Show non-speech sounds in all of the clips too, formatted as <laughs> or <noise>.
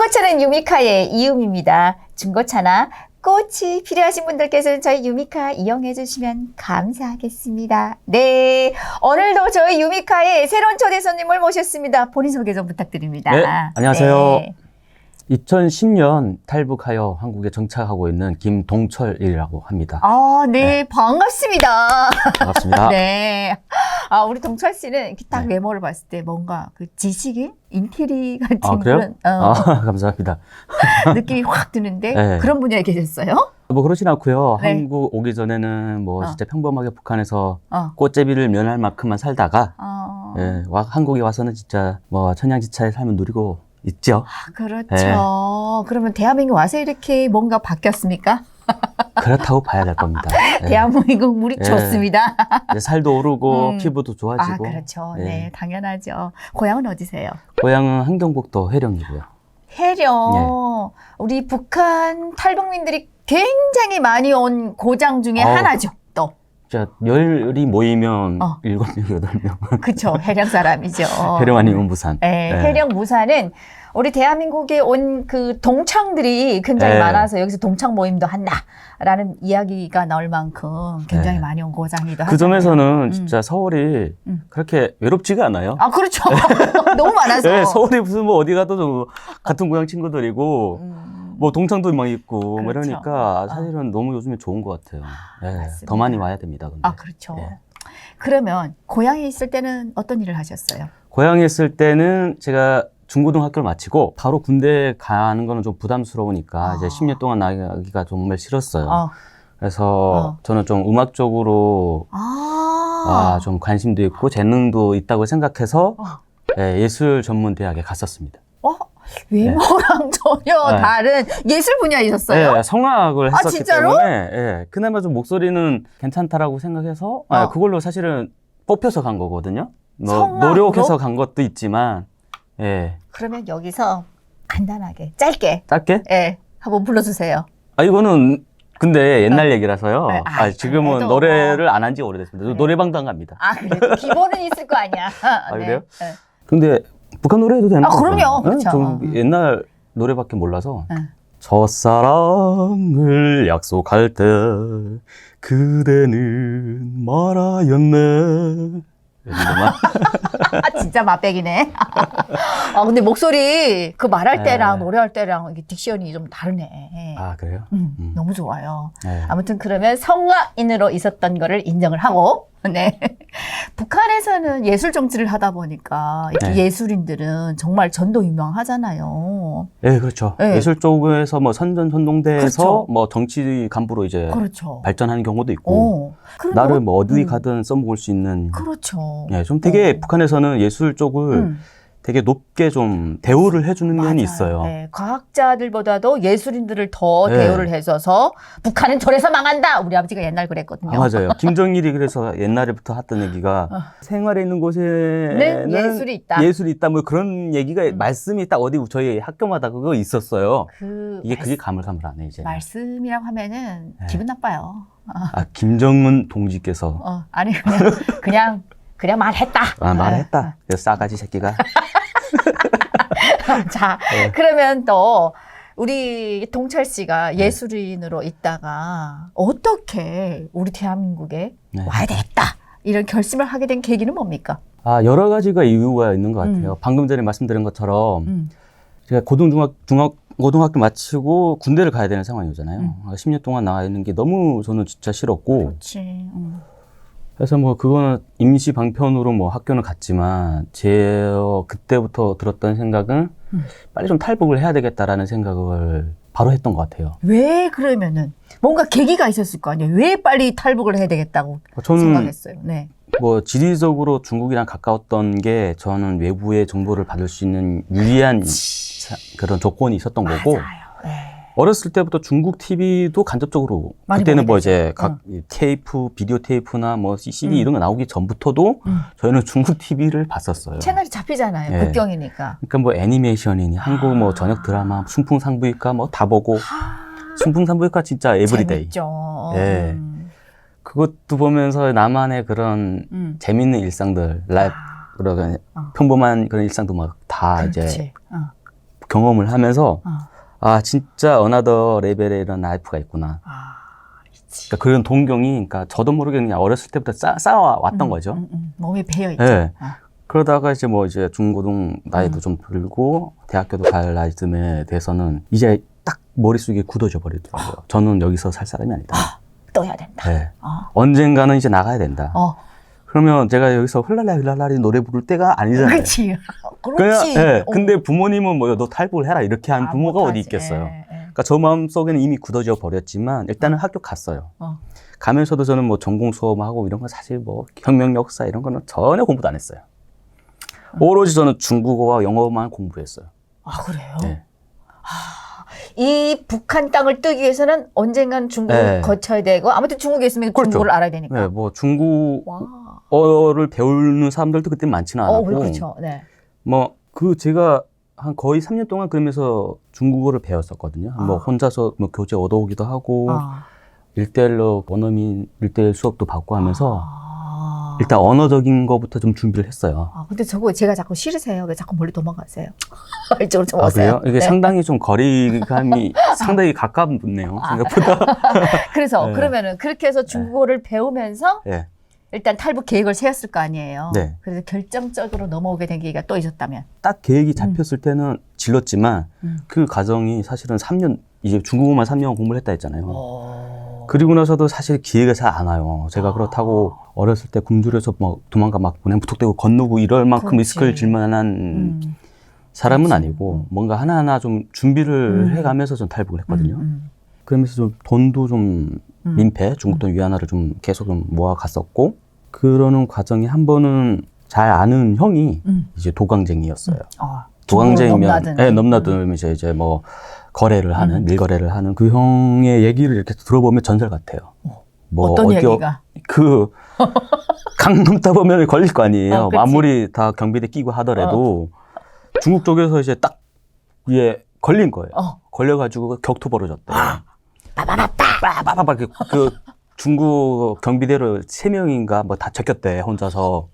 중고차는 유미카의 이음입니다. 중고차나 꽃이 필요하신 분들께서는 저희 유미카 이용해 주시면 감사하겠습니다. 네. 오늘도 저희 유미카의 새로운 초대 손님을 모셨습니다. 본인 소개 좀 부탁드립니다. 네, 안녕하세요. 네. 2010년 탈북하여 한국에 정착하고 있는 김동철이라고 합니다. 아, 네. 반갑습니다. 반갑습니다. <laughs> 네. 아, 우리 동철 씨는 이렇게 딱 네. 외모를 봤을 때 뭔가 그 지식인? 인테리 같은 아? 그런 어, 아, <laughs> 감사합니다. <laughs> 느낌이 확 드는데 네. 그런 분야에 계셨어요? 뭐 그렇진 않고요. 네. 한국 오기 전에는 뭐 어. 진짜 평범하게 북한에서 어. 꽃제비를 면할 만큼만 살다가 어. 예, 와, 한국에 와서는 진짜 뭐 천양지차의 삶을 누리고 있죠. 아, 그렇죠. 네. 그러면 대한민국 와서 이렇게 뭔가 바뀌었습니까? 그렇다고 봐야 될 겁니다. 예. <laughs> 대한민국 물이 네. 좋습니다. 이제 살도 오르고 음. 피부도 아, 좋아지고. 그렇죠. 예. 네, 당연하죠. 고향은 어디세요? 고향은 한경북도 회령이고요. 해령. 네. 우리 북한 탈북민들이 굉장히 많이 온 고장 중에 어우. 하나죠. 또. 진짜 열이 모이면 어. 일곱 명 여덟 명 <laughs> 그쵸. 해령 사람이죠. <laughs> 회령 아니면 부산. 네, 네. 해령 무사는 우리 대한민국에 온 그 동창들이 굉장히 네. 많아서 여기서 동창 모임도 한다라는 이야기가 나올 만큼 굉장히 네. 많이 온 하죠. 그 점에서는 음. 진짜 서울이 음. 그렇게 외롭지가 않아요. 아 그렇죠. <laughs> 너무 많아서. 네, 서울이 무슨 뭐 어디 가도 좀 같은 고향 친구들이고 음, 뭐 동창도 막 있고 뭐 그렇죠. 이러니까 어. 사실은 너무 요즘에 좋은 것 같아요. 네. 더 많이 와야 됩니다. 근데. 아 그렇죠. 예. 그러면 고향에 있을 때는 어떤 일을 하셨어요? 고향에 있을 때는 제가 중고등학교를 마치고 바로 군대 가는 거는 좀 부담스러우니까 아. 이제 10년 동안 나가기가 정말 싫었어요. 어. 그래서 어. 저는 좀 음악 쪽으로 아. 아, 좀 관심도 있고 재능도 있다고 생각해서 어. 예, 예술 전문 대학에 갔었습니다. 어? 외모랑 전혀 네. 다른 예술 분야에 있었어요? 예, 성악을 아, 했었기 진짜로? 때문에 예, 그나마 좀 목소리는 괜찮다라고 생각해서 아, 어. 그걸로 사실은 뽑혀서 간 거거든요. 뭐 성악으로? 노력해서 간 것도 있지만 예, 그러면 여기서 간단하게 짧게 짧게 예 한번 불러주세요. 아 이거는 근데 옛날 얘기라서요. 네, 아, 아이, 지금은 그래도 노래를 안 한 지 오래됐습니다. 저 네. 노래방도 안 갑니다. 아 그래도 기본은 있을 거 아니야. <laughs> 아, 그래요? 네. 근데 북한 노래 해도 되는 아? 그럼요. 그렇죠. 좀 음. 옛날 노래밖에 몰라서 네. 첫사랑을 약속할 때 그대는 말하였네. <laughs> 아 진짜 맛백이네. <laughs> 아 근데 목소리 그 말할 때랑 네. 노래할 때랑 이게 딕션이 좀 다르네. 아 그래요? 음, 음. 너무 좋아요. 네. 아무튼 그러면 성악인으로 있었던 거를 인정을 하고, <laughs> 네. 북한에서는 예술 정치를 하다 보니까 네. 예술인들은 정말 전도 유명하잖아요. 네, 그렇죠. 네. 예술 쪽에서 뭐 선전 선동대에서 그렇죠. 뭐 정치 간부로 이제 그렇죠. 발전하는 경우도 있고 어. 나를 어- 뭐 어디 음. 가든 써먹을 수 있는 그렇죠. 예, 좀 되게 어. 북한에서는 예술 쪽을 음, 되게 높게 좀 대우를 해주는 면이. 있어요. 네, 과학자들보다도 예술인들을 더 네. 대우를 해줘서 북한은 저래서 망한다. 우리 아버지가 옛날 그랬거든요. 아, 맞아요. 김정일이 그래서 옛날부터 했던 얘기가 어. 생활에 있는 곳에는 네, 예술이 있다. 예술이 있다. 뭐 그런 얘기가 음. 말씀이 딱 어디 저희 학교마다 그거 있었어요. 그 이게 말- 그게 가물가물하네 이제. 말씀이라고 하면은 네. 기분 나빠요. 아 김정은 동지께서 어, 아니 그냥 그냥 그냥 말했다. 아, 말했다. 그래서 싸가지 새끼가. <laughs> <laughs> 자, 네. 그러면 또 우리 동철 씨가 예술인으로 있다가 어떻게 우리 대한민국에 네. 와야 되겠다 이런 결심을 하게 된 계기는 뭡니까? 아 여러 가지가 이유가 있는 것 같아요. 음. 방금 전에 말씀드린 것처럼 음. 제가 고등 중학 중학 고등학교 마치고 군대를 가야 되는 상황이잖아요. 음. 아, 10년 동안 나가 있는 게 너무 저는 진짜 싫었고 그렇지. 음. 그래서 뭐 그거는 임시 방편으로 뭐 학교는 갔지만 제 어, 그때부터 들었던 생각은 음. 빨리 좀 탈북을 해야 되겠다라는 생각을 바로 했던 것 같아요. 왜 그러면은 뭔가 계기가 있었을 거 아니에요? 왜 빨리 탈북을 해야 되겠다고 저는 생각했어요? 네. 뭐 지리적으로 중국이랑 가까웠던 게 저는 외부의 정보를 받을 수 있는 유리한 사- 그런 조건이 있었던 거고 맞아요. 네. 어렸을 때부터 중국 TV도 간접적으로 그때는 뭐. 이제 각이 테이프, 비디오 테이프나 뭐 CD 음. 이런 거 나오기 전부터도 음. 저희는 중국 TV를 봤었어요. 채널이 잡히잖아요. 네. 국경이니까. 그러니까 뭐 애니메이션이니 한국 아. 뭐 저녁 드라마, 순풍산부인과 뭐 다 보고 순풍산부인과 진짜 에브리데이. 재밌죠. 예. 음. 그것도 보면서 나만의 그런 음. 재밌는 일상들, 라이프 아, 그런 어. 평범한 그런 일상도 막 다. 이제 어. 경험을 하면서 어. 아 진짜 어나더 레벨의 이런 라이프가 있구나. 아. 그러니까 그런 동경이 그러니까 저도 모르게 그냥 어렸을 때부터 쌓, 쌓아왔던 음, 거죠. 음, 음. 몸에 배어 있죠. 네. 어. 그러다가 이제 뭐 이제 중고등 나이도 음. 좀 들고 대학교도 갈 나이쯤에 돼서는 이제 딱 머릿속에 굳어져 버리더라고요. 저는 여기서 살 사람이 아니다. 또 해야 된다. 네. 어. 언젠가는 이제 나가야 된다. 어. 그러면 제가 여기서 흘랄라 흘랄라리 노래 부를 때가 아니잖아요. 그렇지. <laughs> 그냥, 그렇지. 예, 어. 근데 부모님은 뭐너 탈북을 해라 이렇게 한 아, 부모가 못하지. 어디 있겠어요. 예, 예. 그러니까 저 마음 속에는 이미 굳어져 버렸지만 일단은 학교 갔어요. 어. 가면서도 저는 뭐 전공 수업하고 이런 건 사실 뭐 혁명 역사 이런 거는 전혀 공부도 안 했어요. 오로지 저는 중국어와 영어만 공부했어요. 아 그래요? 네. 이 북한 땅을 뜨기 위해서는 언젠간 중국을 네. 거쳐야 되고 아무튼 중국에 있으면 그렇죠. 중국어를 알아야 되니까. 네, 뭐 중국 어를 와. 배우는 사람들도 그때 많지는 어, 않았고, 그렇죠. 네. 뭐 그 제가 한 거의 3년 동안 그러면서 중국어를 배웠었거든요. 뭐 아. 혼자서 뭐 교재 얻어오기도 하고 아. 일대일로 원어민 일대일 수업도 받고 하면서 아. 일단 언어적인 거부터 좀 준비를 했어요. 아, 근데 저거 제가 자꾸 싫으세요. 왜 자꾸 멀리 도망가세요? <laughs> 이쪽으로 좀 아, 오세요. 그래요? 이게 네. 상당히 좀 거리감이 <laughs> 상당히 가깝네요. 생각보다. <laughs> 그래서 네. 그러면은 그렇게 해서 중국어를 배우면서 예. 일단 탈북 계획을 세웠을 거 아니에요. 네. 그래서 결정적으로 넘어오게 된 계기가 또 있었다면. 딱 계획이 잡혔을 때는 질렀지만 음. 그 과정이 사실은 3년 이제 중국어만 3년 공부를 했다 했잖아요. 어. 그리고 나서도 사실 기회가 잘 안 와요. 제가 아. 그렇다고 어렸을 때 굶주려서 막 도망가 막 보내 무턱대고 건너고 이럴 만큼 그렇지. 리스크를 질 만한 음. 사람은 그렇지. 아니고 음. 뭔가 하나하나 좀 준비를 음. 해가면서 좀 탈북을 했거든요. 음, 음. 그러면서 좀 돈도 좀 음. 민폐, 중국 돈 위안화를 좀 계속 좀 모아갔었고 그러는 과정에 한 번은 잘 아는 형이 음. 이제 도강쟁이였어요. 어. 도강쟁이면 넘나드는. 네, 넘나들면 이제 이제 뭐 거래를 하는 음. 밀거래를 하는 그 형의 얘기를 이렇게 들어보면 전설 같아요. 어. 뭐 어떤 어디- 얘기가? 그 <laughs> 강 넘다 보면 걸릴 거 아니에요. 어. 아무리 다 경비대 끼고 하더라도 중국 쪽에서 이제 딱 위에 걸린 거예요. 어. 걸려가지고 격투 벌어졌대. 아. 빠바바빠. 빠바바바 그, 그 중국 경비대로 세 명인가 뭐다 제꼈대 혼자서.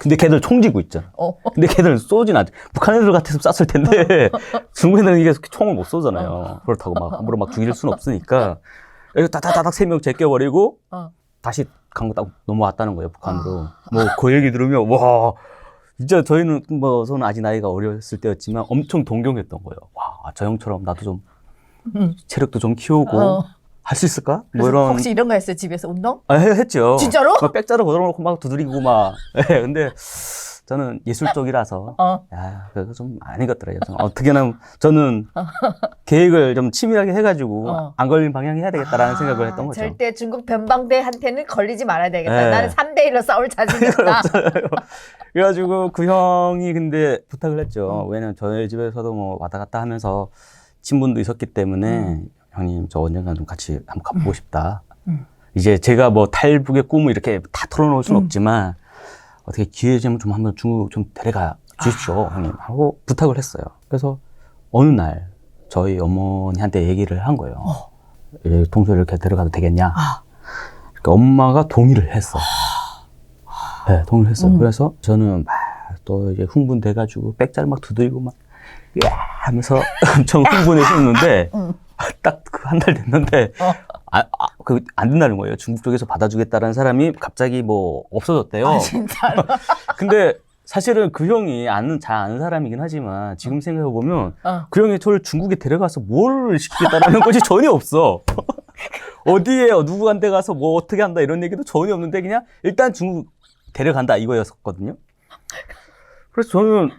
근데 걔들 총 쥐고 있잖아. 어. 근데 걔들은 쏘진 않. 북한 애들 같았으면 쐈을 텐데 <laughs> 중국 애들은 이게 총을 못 쏘잖아요. 그렇다고 막 함부로 막 죽일 수는 없으니까 여기 따다다닥 세 명 제껴버리고 어. 다시 강고 딱 넘어왔다는 거예요 북한으로. 뭐그 얘기 들으면 와 진짜 저희는 뭐 저는 아직 나이가 어렸을 때였지만 엄청 동경했던 거예요. 와 저 형처럼 나도 좀 음. 체력도 좀 키우고 어. 할 수 있을까? 뭐 이런 혹시 이런 거 했어요? 집에서 운동? 아, 해- 했죠. 진짜로? 막 백자로 걸어놓고 막 두드리고 막. <laughs> 예, 근데 저는 예술 쪽이라서 어. 야 그거 좀 아니겠더라고요. 저는 어떻게든 저는 계획을 좀 치밀하게 해가지고 어. 안 걸린 방향 해야 되겠다라는 생각을 했던 거죠. 절대 중국 변방대한테는 걸리지 말아야 되겠다. 네. 나는 3대 1로 싸울 자신 <laughs> 있다. 그래가지고 그 형이 근데 부탁을 했죠. 음. 왜냐면 저희 집에서도 뭐 왔다 갔다 하면서 친분도 있었기 때문에 음. 형님 저 언젠가 좀 같이 한번 가보고 싶다. 음. 이제 제가 뭐 탈북의 꿈을 이렇게 다 털어놓을 수는 음. 없지만 어떻게 기회 되면 좀 한번 중국 좀 데려가 주십시오, 아. 형님 하고 부탁을 했어요. 그래서 어느 날 저희 어머니한테 얘기를 한 거예요. 어. 예, 동서 이렇게 데려가도 되겠냐? 아. 그러니까 엄마가 동의를 했어. 네, 동의를 했어요. 음. 그래서 저는 막 또 이제 흥분돼가지고 백자를 막 두드리고 막, 야 하면서 엄청 흥분했었는데, 음. 딱그 한 달 됐는데, 어. 아, 아, 그, 안 된다는 거예요. 중국 쪽에서 받아주겠다는 사람이 갑자기 뭐 없어졌대요. 아, 진짜로. <laughs> 근데 사실은 그 형이 아는, 잘 아는 사람이긴 하지만 지금 생각해 보면 어. 그 형이 저를 중국에 데려가서 뭘 시키겠다라는 <laughs> 것이 전혀 없어. <laughs> 어디에 누구한테 가서 뭐 어떻게 한다 이런 얘기도 전혀 없는데 그냥 일단 중국 데려간다 이거였었거든요. 그래서 저는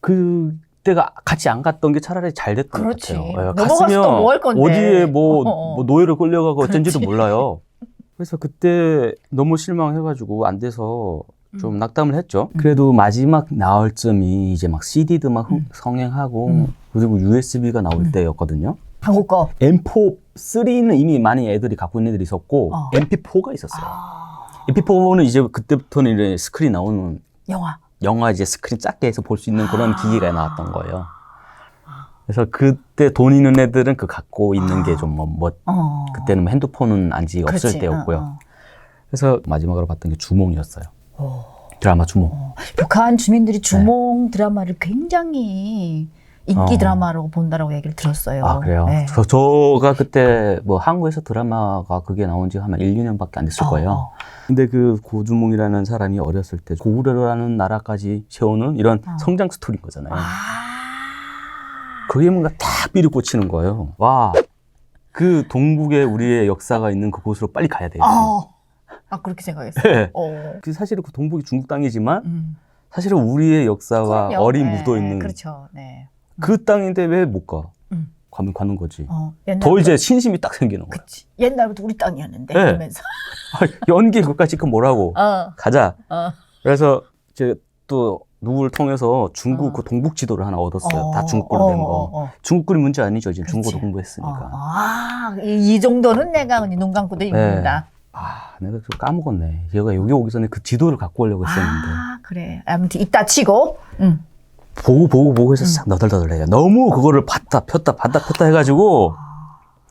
그때가 같이 안 갔던 게 차라리 잘 됐던 그렇지. 것 같아요. 예, 넘어가서 또뭐할 건데. 어디에 뭐, 어, 어. 뭐 노예로 끌려가고 어쩐지도. 몰라요. <laughs> 그래서 그때 너무 실망해가지고 안 돼서 좀 낙담을 했죠. 그래도 마지막 나올 쯤이 이제 막 CD도 막 흥- 음. 성행하고 음. 그리고 USB가 나올 음. 때였거든요. 한국 거. M4, 3는 이미 많이 애들이 갖고 있는 애들이 있었고 어. MP4가 있었어요. 아. MP4는 이제 그때부터는 이제 스크린 나오는 영화. 영화 이제 스크린 작게 해서 볼 수 있는 그런 아. 기기가 나왔던 거예요. 그래서 그때 돈 있는 애들은 그 갖고 있는 아. 게좀 뭐, 뭐 어. 그때는 뭐 핸드폰은 안지 없을 그렇지. 때였고요. 어, 그래서 마지막으로 봤던 게 주몽이었어요. 어. 오. 드라마 주목. 어, 북한 주민들이 주몽 드라마를 굉장히 인기 어. 드라마로 본다라고 얘기를 들었어요. 아, 그래요? 네. 저, 저가 그때 뭐 한국에서 드라마가 그게 나온 지한 1, 2년밖에 안 됐을 거예요. 어, 근데 그 고주몽이라는 사람이 어렸을 때 고구려라는 나라까지 세우는 이런 어. 성장 스토리인 거잖아요. 아. 그게 뭔가 딱 삐를 꽂히는 거예요. 와, 그 동북에 우리의 역사가 있는 그곳으로 빨리 가야 돼요. 아. 아, 그렇게 생각했어요. 네. 어. 그 사실은 그 동북이 중국 땅이지만 음. 사실은 우리의 역사와 그럼요. 어리 네, 묻어 있는 그렇죠. 네. 그 땅인데 왜 못 가? 음. 가면 가는 거지. 어, 더 이제 신심이 딱 생기는 거야. 그치. 옛날부터 우리 땅이었는데 네. 이러면서. <laughs> 아, 연기 그까지 그 뭐라고? 어. 가자. 어. 그래서 이제 또 누구를 통해서 중국 어. 그 동북 지도를 하나 얻었어요. 어, 다 중국어로 된 어, 거. 어, 어. 중국글이 문제 아니죠. 지금. 중국어도 공부했으니까. 어, 아, 이, 이 정도는 내가 눈 감고도 읽는다. 아, 내가 좀 까먹었네. 얘가 여기 오기 전에 그 지도를 갖고 오려고 했었는데. 아, 그래. 아무튼 이따 치고. 응. 보고 보고 보고 해서 음. 싹 너덜너덜해요. 너무 그거를 봤다 폈다 봤다 폈다 해가지고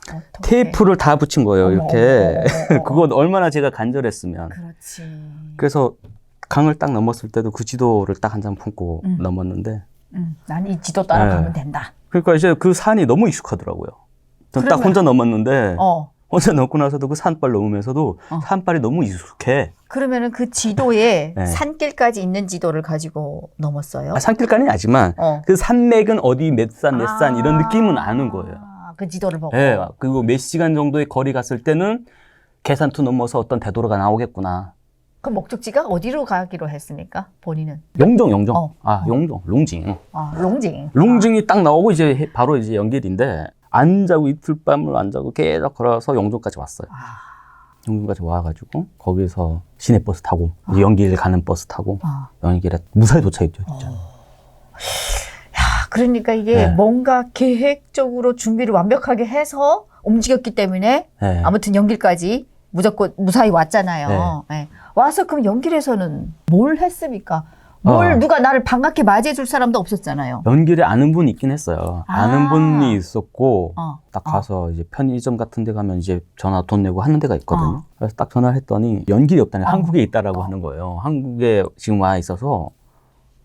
어떡해. 테이프를 다 붙인 거예요. 어머, 이렇게. 어머, 어머, <laughs> 어머. 그건 얼마나 제가 간절했으면. 그렇지. 그래서 강을 딱 넘었을 때도 그 지도를 딱 한 장 품고 음. 넘었는데. 응. 난이 지도 따라가면 네. 된다. 그러니까 이제 그 산이 너무 익숙하더라고요. 전 딱 그러면- 혼자 넘었는데 어. 혼자 넘고 나서도 그 산발 넘으면서도 어. 산발이 너무 익숙해. 그러면은 그 지도에 <laughs> 네. 산길까지 있는 지도를 가지고 넘었어요? 아, 산길까지는 아지만 어. 그 산맥은 어디 몇 산 몇 산 이런 느낌은 아는 거예요. 아, 그 지도를 보고. 예, 그리고 몇 시간 정도의 거리 갔을 때는 계산투 넘어서 어떤 대도로가 나오겠구나. 그 목적지가 어디로 가기로 했습니까? 본인은? 용정, 용정. 어. 아, 용정, 롱징. 아, 롱징. 롱징이 딱 나오고 이제 해- 바로 이제 연길인데 안 자고 이틀 밤을 안 자고 계속 걸어서 용정까지 왔어요. 아, 용정까지 와가지고 거기서 시내 버스 타고 이제 연길 가는 버스 타고 아. 연길에 무사히 도착했죠, 진짜. 야, 그러니까 이게 네. 뭔가 계획적으로 준비를 완벽하게 해서 움직였기 때문에 네. 아무튼 연길까지 무조건 무사히 왔잖아요. 네. 와서 그럼 연길에서는 뭘 했습니까? 뭘 어. 누가 나를 반갑게 맞이해 줄 사람도 없었잖아요. 연길에 아는 분이 있긴 했어요. 아는 아. 분이 있었고 어. 딱 어. 가서 이제 편의점 같은 데 가면 이제 전화 돈 내고 하는 데가 있거든요. 어. 그래서 딱 전화를 했더니 연길이 없다니 어. 한국에 있다라고 하는 거예요. 한국에 지금 와 있어서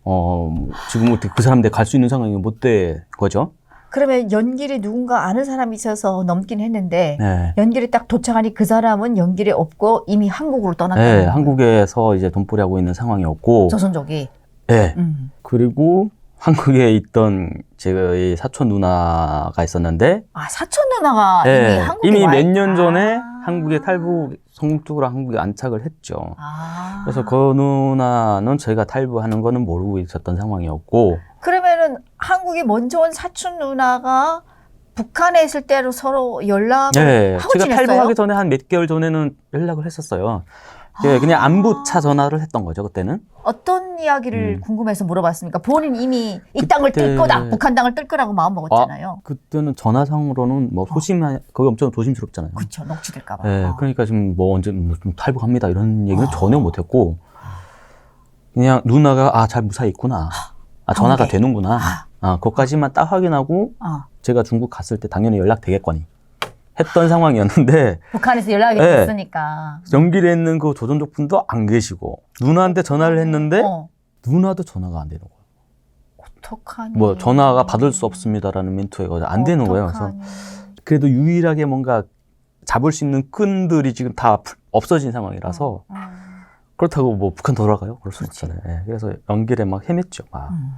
어 지금 어떻게 그 사람들 갈 수 있는 상황이 못 된 거죠. 그러면 연길에 누군가 아는 사람이 있어서 넘긴 했는데 네. 연길에 딱 도착하니 그 사람은 연길에 없고 이미 한국으로 떠났다는 네. 한국에서 이제 돈벌이 하고 있는 상황이었고, 조선족이. 네. 음. 그리고 한국에 있던 제의 사촌 누나가 있었는데, 아 사촌 누나가 네, 이미 한국에 이미 와몇 있- 년 전에 아. 한국에 탈북 성공적으로 한국에 안착을 했죠. 아. 그래서 그 누나는 저희가 탈북하는 거는 모르고 있었던 상황이었고, 그러면은 한국에 먼저 온 사촌 누나가 북한에 있을 때로 서로 연락을 네, 하고 제가 지냈어요? 탈북하기 전에 한 몇 개월 전에는 연락을 했었어요. 예, 아. 그냥 안부차 전화를 했던 거죠 그때는. 어떤 이야기를 음. 궁금해서 물어봤습니까? 본인 이미 이 땅을 뜰 그때- 거다, 북한 땅을 뜰 거라고 마음 먹었잖아요. 그때는 전화상으로는 뭐 소심, 거기 엄청 조심스럽잖아요. 어. 그렇죠, 녹취될까봐. 예, 어. 그러니까 지금 뭐 언제 뭐좀 탈북합니다 이런 얘기는 어. 전혀 못했고 그냥 누나가 아 잘 무사히 있구나, 아 전화가. 되는구나, 아 그것까지만 딱 확인하고 어. 제가 중국 갔을 때 당연히 연락 되겠거니 했던 상황이었는데 <laughs> 북한에서 연락이 네. 됐으니까. 연길에 있는 그 조선족 분도 안 계시고 누나한테 전화를 했는데 어. 누나도 전화가 안 되는 거예요. 어떡하니. 뭐 전화가 받을 수 없습니다라는 멘트가 안 되는 거예요. 그래서 어떡하니. 그래도 유일하게 뭔가 잡을 수 있는 끈들이 지금 다 풀- 없어진 상황이라서 음. 그렇다고 뭐 북한 돌아가요? 그럴 수는. 없잖아요. 예, 그래서 연길에 막 헤맸죠. 막 음.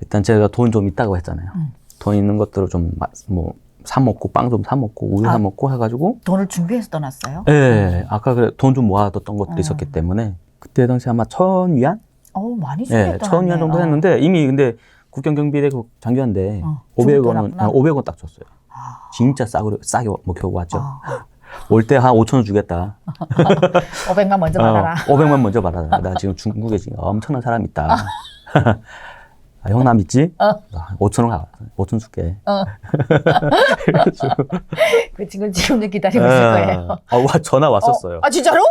일단 제가 돈 좀 있다고 했잖아요. 음. 돈 있는 것들을 좀뭐 사 먹고 빵 좀 사 먹고 우유 아. 사 먹고 해가지고 돈을 준비해서 떠났어요? 예 아까 그래 돈 좀 모아뒀던 것들이 음. 있었기 때문에 그때 당시 아마 천 위안 어우, 많이 예, 준비했다. 천 위안 정도 했는데 이미 근데 국경 경비대 그 장교한데 어, 500원은 떠났구나. 500원 딱 줬어요. 아, 진짜 싸게 싸게 먹혀고 왔죠. 아, 올때 한 5천 원 주겠다. <laughs> 500만 먼저 받아라. 어, 500만 먼저 받아라. 나 지금 중국에 지금 엄청난 사람 있다. <laughs> 아, 형 나 믿지? 어. 아, 5천 원 가. 5천 줄게. 어. <laughs> 그 지금 지금도 기다리고 있을 거예요. 아, 와, 전화 왔었어요. 어, 아 진짜로?